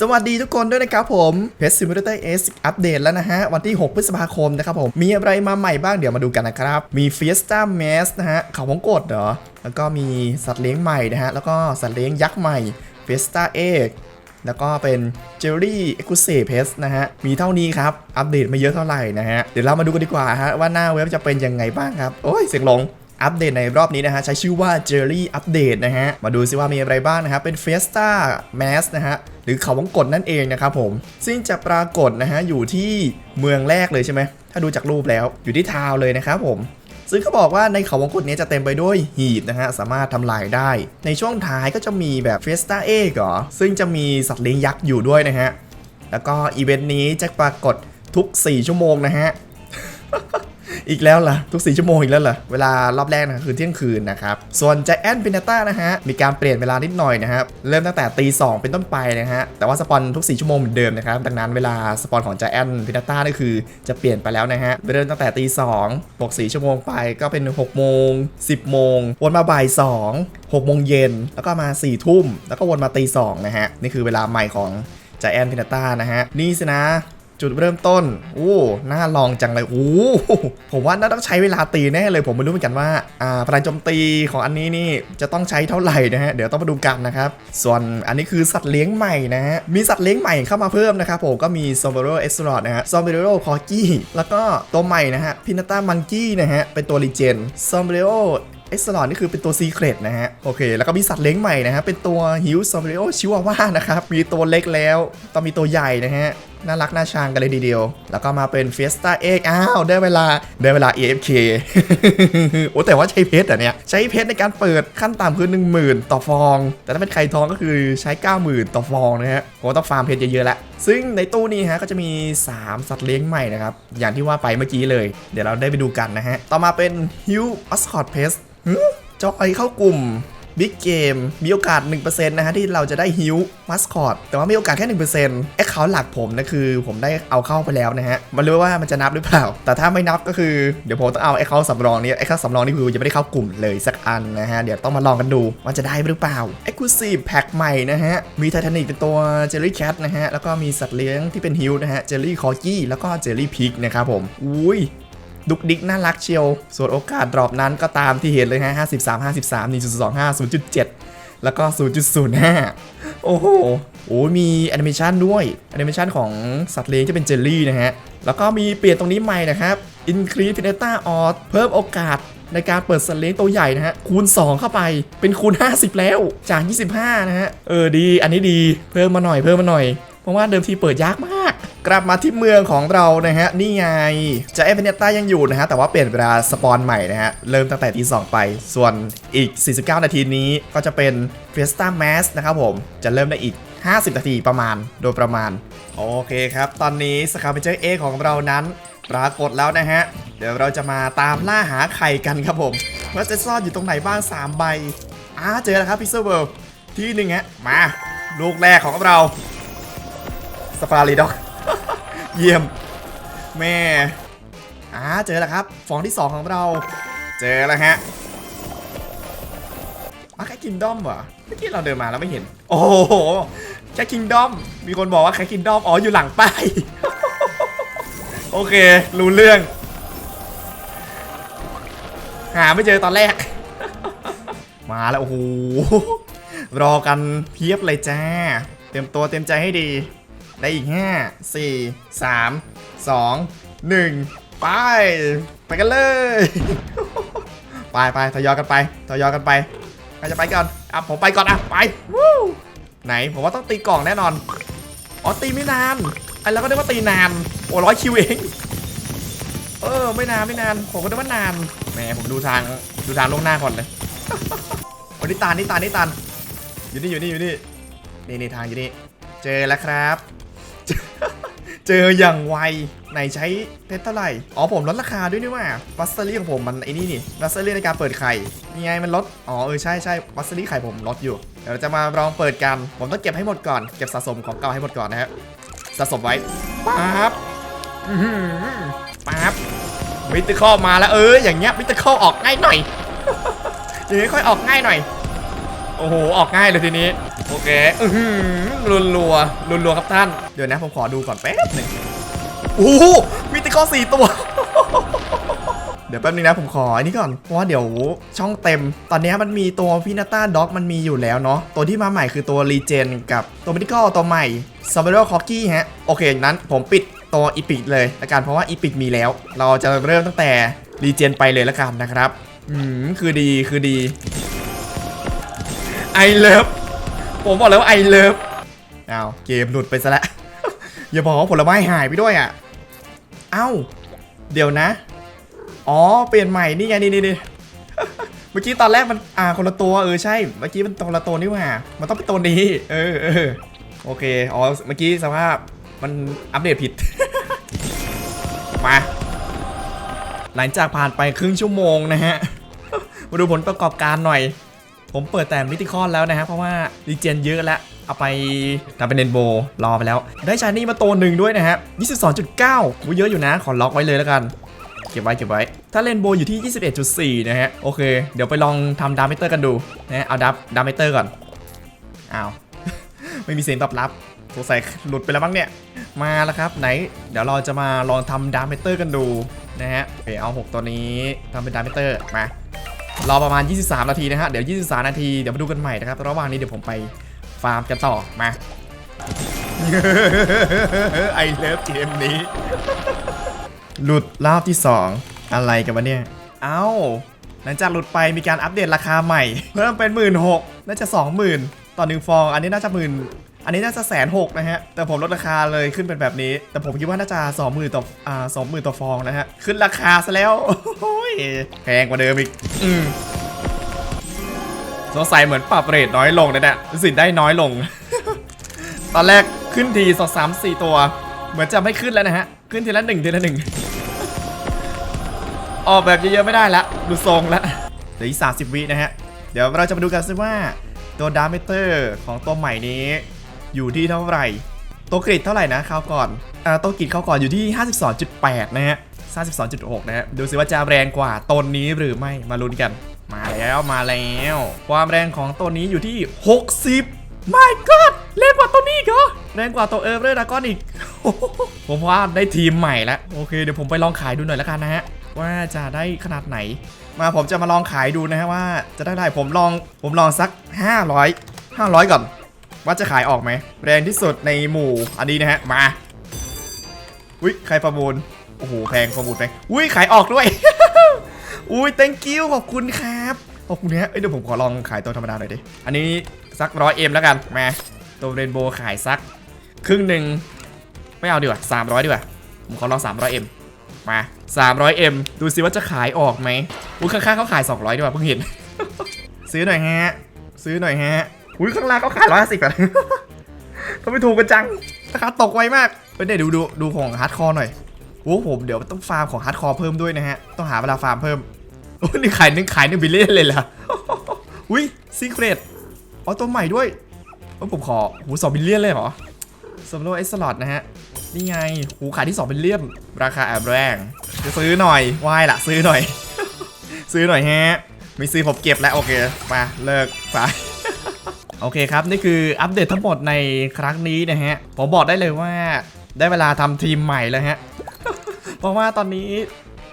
สวัสดีทุกคนด้วยนะครับผมเพชรซิมูเลเตอร์เอสอัปเดตแล้วนะฮะ วันที่ 6 พฤษภาคมนะครับผม มีอะไรมาใหม่บ้างเดี๋ยวมาดูกันนะครับ มีเฟียสต้าแมสนะฮะเขาวงกดเหรอ แล้วก็มีสัตว์เลี้ยงใหม่นะฮะ แล้วก็สัตว์เลี้ยงยักษ์ใหม่เฟียสต้าเอกแล้วก็เป็นเจลลี่เอ็กซ์คลูซีฟเพสนะฮะ มีเท่านี้ครับ อัปเดตไม่เยอะเท่าไหร่นะฮะ เดี๋ยวเรามาดูกันดีกว่าฮะว่าหน้าเว็บจะเป็นยังไงบ้างครับ โอ้ยเสียงหลง อัปเดตในรอบนี้นะฮะ ใช้ชื่อว่า Jelly Update นะฮะ มาดูซิว่ามีอะไรบ้างนะครับ เป็น Fiesta Mask นะฮะ หรือเขาวงกดนั่นเองนะครับผม ซึ่งจะปรากฏนะฮะ อยู่ที่เมืองแรกเลยใช่ไหม ถ้าดูจากรูปแล้วอยู่ที่ทาวเลยนะครับผมซึ่งเขาบอกว่าในเขาวงกดนี้จะเต็มไปด้วยหีบนะฮะ สามารถทำลายได้ ในช่วงท้ายก็จะมีแบบ Fiesta Egg เหรอ ซึ่งจะมีสัตว์เลี้ยงยักษ์อยู่ด้วยนะฮะ แล้วก็อีเวนต์นี้จะปรากฏทุก 4 ชั่วโมงนะฮะ อีกแล้วล่ะทุก 4 ชั่วโมงอีกแล้วเหรอเวลารอบแรกนะคือเที่ยงคืนนะครับ ส่วน Giant p i n a t a นะฮะ มีการเปลี่ยนเวลานิดหน่อยนะครับเริ่มตั้งแต่ตี2เป็นต้นไปนะฮะ แต่ว่าสปอนทุก 4 ชั่วโมงเหมือนเดิมนะครับ ดังนั้นเวลาสปอนของ Giant p i n a t a นี่คือจะเปลี่ยนไปแล้วนะฮะเริ่มตั้งแต่ตี2บวก4ชั่วโมงไปก็เป็น 6 โมง 10 โมง วนมาบ่าย2 6โมงเย็นแล้วก็มา4ทุ่มแล้วก็วนมาตี2นะฮะนี่คือเวลาใหม่ของ Giant p i n a t a นะฮะ นี่สินะ จุดเริ่มต้นโอ้น่าลองจังเลยโอ้ผมว่าน่าต้องใช้เวลาตีแน่เลย ผมไม่รู้เหมือนกันว่าอ่าพลังโจมตีของอันนี้นี่จะต้องใช้เท่าไหร่นะฮะเดี๋ยวต้องมาดูกันนะครับ ส่วนอันนี้คือสัตว์เลี้ยงใหม่นะฮะมีสัตว์เลี้ยงใหม่เข้ามาเพิ่มนะครับผมก็มีซอมเบโรเอ็กซ์รอดนะฮะซอมเบโรคอกี้แล้วก็ตัวใหม่นะฮะพินาต้ามังกี้นะฮะเป็นตัวรีเจนซอมเบโรเอ็กซ์ลอนี่คือเป็นตัวซีเครตนะฮะ โอเค แล้วก็มีสัตว์เลี้ยงใหม่นะฮะ เป็นตัวฮิวซอมเบโอชิวาว่านะครับ มีตัวเล็กแล้ว ต้องมีตัวใหญ่นะฮะ น่ารักน่าชังกันเลยทีเดียว แล้วก็มาเป็นเฟสตาเอ็กอ้าว ได้เวลาได้เวลา AFK โอ้แต่ว่าใช้เพชรอะเนี่ย ใช้เพชรในการเปิดขั้นต่ำคือ 1 0,000 ต่อฟอง แต่ถ้าเป็นไข่ทองก็คือใช้ 90,000 ต่อฟองนะฮะผมต้องฟาร์มเพชรเยอะๆแล้วซึ่งในตู้นี้ฮะก็จะมี 3 สัตว์เลี้ยงใหม่นะครับ อย่างที่ว่าไปเมื่อกี้เลย เดี๋ยวเราได้ไปดูกันนะฮะ ต่อมาเป็นฮิวออสคอตเพสจอยเข้ากลุ่ม บิ๊กเกมมีโอกาส 1%นะฮะที่เราจะได้ฮิวมัสคอตแต่ว่ามีโอกาสแค่1%ไอ้เขาหลักผมนะคือผมได้เอาเข้าไปแล้วนะฮะ มันรู้ว่ามันจะนับหรือเปล่า แต่ถ้าไม่นับก็คือเดี๋ยวผมต้องเอาไอ้เขาสำรองนี้ไอ้เขาสำรองนี่คือยังไม่ได้เข้ากลุ่มเลยสักอันนะฮะ เดี๋ยวต้องมาลองกันดูว่าจะได้หรือเปล่า Exclusive Pack ใหม่นะฮะ มีไททานิกเป็นตัวเจลลี่แคทนะฮะแล้วก็มีสัตว์เลี้ยงที่เป็นฮิวนะฮะเจลลี่คอกี้แล้วก็เจลลี่พิกนะครับผมอุ้ย ดุกดิกน่ารักเชียว ส่วนโอกาสดรอปนั้นก็ตามที่เห็นเลยฮะ53 53 1.25 0.7 แล้วก็ 0.05 โอ้โห โอ้มีแอนิเมชันด้วยแอนิเมชันของสัตว์เลี้ยงที่เป็นเจลลี่นะฮะ แล้วก็มีเปลี่ยนตรงนี้ใหม่นะครับ Increase Pinata Odd เพิ่มโอกาสในการเปิดสัตว์เลี้ยงตัวใหญ่นะฮะ คูณ 2 เข้าไปเป็นคูณ 50 แล้วจาก 25 นะฮะ เออดี อันนี้ดีเพิ่มมาหน่อยเพิ่มมาหน่อย เพราะว่าเดิมทีเปิดยากมาก กลับมาที่เมืองของเรานะฮะ นี่ไง จะเอฟเนต้ายังอยู่นะฮะ แต่ว่าเปลี่ยนเวลาสปอนใหม่นะฮะ เริ่มตั้งแต่ตี2ไป ส่วนอีก 49 นาทีนี้ก็จะเป็น Fiesta Mass นะครับผม จะเริ่มได้อีก 50 นาทีประมาณโดยประมาณ โอเคครับ ตอนนี้สคาเ e เจอร์เอของเรานั้นปรากฏแล้วนะฮะ เดี๋ยวเราจะมาตามล่าหาไข่กันครับผมว่าจะซ่อนอยู่ตรงไหนบ้าง 3 ใบอ่าเจอแล้วครับพิซซ่าเวิลด์ที่หนึ่งฮะมา ลูกแรกของเราสปารีด็อก เยี่ยม แม่อ่าเจอแล้วครับฟองที่2ของเรา เจอแล้วฮะอะแค่คิงดอมเหรอเมื่อกี้เราเดินมาแล้วไม่เห็น โอ้โหแค่คิงดอมมีคนบอกว่าแค่คิงดอมอ๋ออยู่หลังป้ายโอเค รู้เรื่อง หาไม่เจอตอนแรก มาแล้ว โอ้โห รอกันเพียบเลยจ้า เตรียมตัวเตรียมใจให้ดี ได้อีก 5 4 3 2 1 ไป ไปกันเลย ไปไปทยอยกันไปทยอยกันไปใครจะไปก่อน อะ ผมไปก่อน อะ ไปวู้ไหน ผมว่าต้องตีกล่องแน่นอน อ๋อ ตีไม่นานไอ้แล้วก็ได้ว่าตีนาน โอ้ร้อยคิวเอง เออ ไม่นานไม่นาน ผมก็ได้ว่านาน แหม ผมดูทาง ดูทางล่วงหน้าก่อนเลยวันนี้ตานี่ตานี่ตาลอยู่นี่อยู่นี่อยู่นี่นี่นี่ทางอยู่นี่ เจอแล้วครับ เจออย่างไวไหนใช้เพชรเท่าไหร่ อ๋อผมลดราคาด้วยนี่ว่าบัสเตอรี่ของผมมันไอ้นี่นี่บัสเตอรี่ในการเปิดไข่ยังไงมันลด อ๋อเออใช่ใช่บัสเตอรี่ไข่ผมลดอยู่ เดี๋ยวเราจะมาลองเปิดกัน ผมต้องเก็บให้หมดก่อน เก็บสะสมของเก่าให้หมดก่อนนะครับ สะสมไว้ปั๊บอือหือปั๊บมิตรข้อมาแล้วเอออย่างเงี้ยมิตรข้อออกง่ายหน่อยอย่างงี้ค่อยออกง่ายหน่อย อโอ้โห ออกง่ายเลยทีนี้ โอเคอือหือรัวรัวรัวรัวครับท่าน เดี๋ยวนะ ผมขอดูก่อนแป๊บหนึ่งโอ้โหมีติกอสี่ตัว เดี๋ยวแป๊บนึงนะผมขออันนี้ก่อน เพราะว่าเดี๋ยวช่องเต็ม ตอนนี้มันมีตัวพินาต้าด็อกมันมีอยู่แล้วเนาะ ตัวที่มาใหม่คือตัวรีเจนกับตัวมิติคอตัวใหม่ซ a เบโรคอ k กี้ฮะ โอเคนั้นผมปิดตัวอีพิกเลยละกันเพราะว่าอีพิกมีแล้ว เราจะเริ่มตั้งแต่รีเจนไปเลยละกันนะครับ อืมคือดีคือดี ไอเลิฟผมบอกแล้วว่าไอเลิฟอ้าวเกมหลุดไปซะล้วอย่าบอกว่าผลไม้หายไปด้วยอะเอ้า เดี๋ยวนะ อ๋อ เปลี่ยนใหม่นี่ไงนี่นี่นี่เมื่อกี้ตอนแรกมันอ่าคนละตัวเออใช่ เมื่อกี้มันคนละตัวนี่หว่า มันต้องเป็นตัวนี้ เออเออโอเค อ๋อ เมื่อกี้สภาพมันอัปเดตผิด มา หลังจากผ่านไปครึ่งชั่วโมงนะฮะ มาดูผลประกอบการหน่อย ผมเปิดแต่มิติคอนแล้วนะฮะเพราะว่ารีเจนเยอะแล้วเอาไปทำเป็นเรนโบรอไปแล้ว ได้ชานี่มาตัวหนึ่งด้วยนะฮะ22.9วูเยอะอยู่นะ ขอล็อกไว้เลยแล้วกัน เก็บไว้เก็บไว้ ถ้าเรนโบอยู่ที่ 21.4 นะฮะ โอเค เดี๋ยวไปลองทำดาเมเตอร์กันดูนะเอาดับดาเมเตอร์ก่อนอ้าว ไม่มีเสียงตอบรับสงสัยหลุดไปแล้วมั้งเนี่ย มาแล้วครับไหน เดี๋ยวเราจะมาลองทำดาเมเตอร์กันดูนะฮะเอา 6 ตัวนี้ทำเป็นดาเมเตอร์มา รอประมาณ 23 นาทีนะฮะ เดี๋ยว 23 นาที เดี๋ยวมาดูกันใหม่นะครับ ระหว่างนี้เดี๋ยวผมไปฟาร์มกันต่อ มา ไอเลิฟเกมนี้ หลุดรอบที่ 2 อะไรกันวะเนี่ย เอ้า หลังจากหลุดไปมีการอัปเดตราคาใหม่ เพิ่มเป็น 1 6ื่นน่าจะ 20,000 ต่อหนึ่งฟอง อันนี้น่าจะหมื่นอันนี้น่าจะแสนหกนะฮะ แต่ผมลดราคาเลยขึ้นเป็นแบบนี้ แต่ผมคิดว่าน่าจะสองหมื่นต่ออ่าสองหมื่นต่อฟองนะฮะ ขึ้นราคาซะแล้ว แพงกว่าเดิมอีก อืมสงสัยเหมือนปรับเรทน้อยลงนะเนี่ยสึกได้น้อยลง ตอนแรกขึ้นทีสองสามสี่ตัว เหมือนจะไม่ขึ้นแล้วนะฮะ ขึ้นทีละหนึ่งทีละหนึ่งออกแบบเยอะๆไม่ได้ละ ดูทรงละเหลืออีกสามสิบวินะฮะ เดี๋ยวเราจะมาดูกันซิว่าตัวดาเมเตอร์ของตัวใหม่นี้ อยู่ที่เท่าไหร่ ตัวกริดเท่าไหร่นะคราวก่อนอ่าตัวกริดคราวก่อนอยู่ที่ 52.8 นะฮะ 52.6 นะฮะ ดูสิว่าจะแรงกว่าตนนี้หรือไม่มาลุ้นกัน มาแล้วมาแล้ว ความแรงของตัวนี้อยู่ที่ 60 my god แรงกว่าตัวนี้อีกเหรอแรงกว่าตัวเอเรอร์ดากอนอีก ผมว่าได้ทีมใหม่แล้ว โอเคเดี๋ยวผมไปลองขายดูหน่อยแล้วกันนะฮะ ว่าจะได้ขนาดไหน มาผมจะมาลองขายดูนะฮะว่าจะได้ได้ผมลองผมลองสัก 500 500 ก่อน ว่าจะขายออกไหม แรงที่สุดในหมู่อันนี้นะฮะ มา อุ้ยใครประมูล อ้โหแพงประมูลแพงอุ้ยขายออกด้วย อุ้ย thank you ขอบคุณครับขอบคุณนะเอ้ยเดี๋ยวผมขอลองขายตัวธรรมดาหน่อยดิ อันนี้สักร้อยเอ็มแล้วกัน มา ตัวเรนโบว์ขายสัก ครึ่งหนึ่งไม่เอาดีกว่า300ดีกว่า ผมขอลอง 300M มมา 300M ดูสิว่าจะขายออกไหมอุ้ยข้างๆเขาขาย200ดีกว่าเพิ่งเห็น ซื้อหน่อยฮะ ซื้อหน่อยฮะอุ้ยข้างล่างเขาขายร้อยสิบอะทำไมถูกกันจังราคาตกไวมากไปเดี๋ยวดูดูดูของฮาร์ดคอร์หน่อย โอ้ผมเดี๋ยวต้องฟาร์มของฮาร์ดคอร์เพิ่มด้วยนะฮะ ต้องหาเวลาฟาร์มเพิ่ม โอ้นี่ขายนึงขายนึงบิลเลียนเลยเหรออุ้ยซีเครตอ๋อตัวใหม่ด้วยโอ้ผมขอหูสองบิลเลียนเลยเหรอสำหรับไอ้สล็อตนะฮะ นี่ไงหูขายที่2เป็นเลี่ยมราคาแอบแรงจะซื้อหน่อยวายละซื้อหน่อย ซื้อหน่อยฮะไม่ซื้อผมเก็บแล้วโอเคมาเลิกไปโอเคครับ นี่คืออัปเดตทั้งหมดในครั้งนี้นะฮะ ผมบอกได้เลยว่าได้เวลาทำทีมใหม่แล้วฮะ เพราะว่าตอนนี้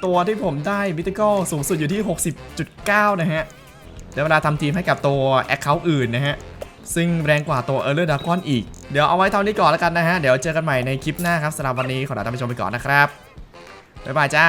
ตัวที่ผมได้มิติกอสูงสุดอยู่ที่ 60.9 นะฮะเด้เวลาทำทีมให้กับตัวแอคเคาท์อื่นนะฮะ ซึ่งแรงกว่าตัวเอร์เลอร์ดาร์คอีก เดี๋ยวเอาไว้เท่านี้ก่อนแล้วกันนะฮะ เดี๋ยวเจอกันใหม่ในคลิปหน้าครับสำหรับวันนี้ขอลาท่านผู้ชมไปก่อนนะครับ บ๊ายบายจ้า